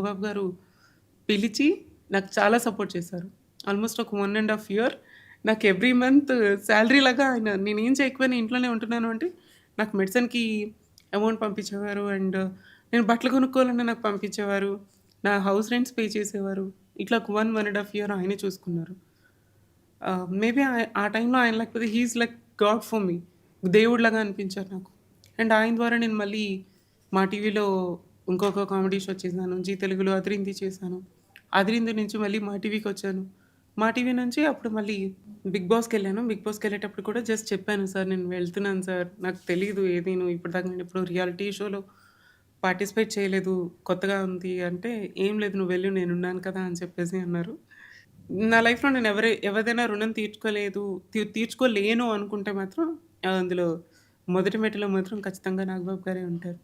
నాగబాబు గారు పిలిచి నాకు చాలా సపోర్ట్ చేశారు. ఆల్మోస్ట్ ఒక వన్ అండ్ హాఫ్ ఇయర్ నాకు ఎవ్రీ మంత్ శాలరీ లాగా ఆయన నేనేం చేయకపోయినా ఇంట్లోనే ఉంటున్నాను అంటే నాకు మెడిసిన్‌కి అమౌంట్ పంపించేవారు. అండ్ నేను బట్టలు కొనుక్కోవాలన్నా నాకు పంపించేవారు. నా హౌస్ రెంట్స్ పే చేసేవారు. ఇట్లా ఒక 1, 1 ½ ఇయర్ ఆయనే చూసుకున్నారు. మేబీ ఆ టైంలో ఆయన లేకపోతే he is like God for me. దేవుడిలాగా అనిపించారు నాకు. అండ్ ఆయన ద్వారా నేను మళ్ళీ మా టీవీలో ఇంకొక కామెడీ షో చేశాను. జీ తెలుగులో 'అదిరింది' చేశాను. 'అదిరింది' నుంచి మళ్ళీ మా టీవీకి వచ్చాను మా టీవీ నుంచి అప్పుడు మళ్ళీ 'బిగ్ బాస్'కెళ్ళాను. 'బిగ్ బాస్కి వెళ్ళేటప్పుడు కూడా జస్ట్ చెప్పాను సార్ నేను వెళ్తున్నాను సార్. నాకు తెలీదు ఇప్పుడు ఇప్పటిదాకా నేను ఇప్పుడు రియాలిటీ షోలో పార్టిసిపేట్ చేయలేదు. కొత్తగా ఉంది అంటే, "ఏం లేదు నువ్వు వెళ్ళు నేనున్నాను కదా!" అని చెప్పేసి అన్నారు. నా లైఫ్‌లో నేను ఎవరి ఎవరిదైనా రుణం తీర్చుకోలేదు తీ తీర్చుకోలేను అనుకుంటే మాత్రం అందులో మొదటి మెట్టులో మాత్రం ఖచ్చితంగా నాగబాబు గారే ఉంటారు.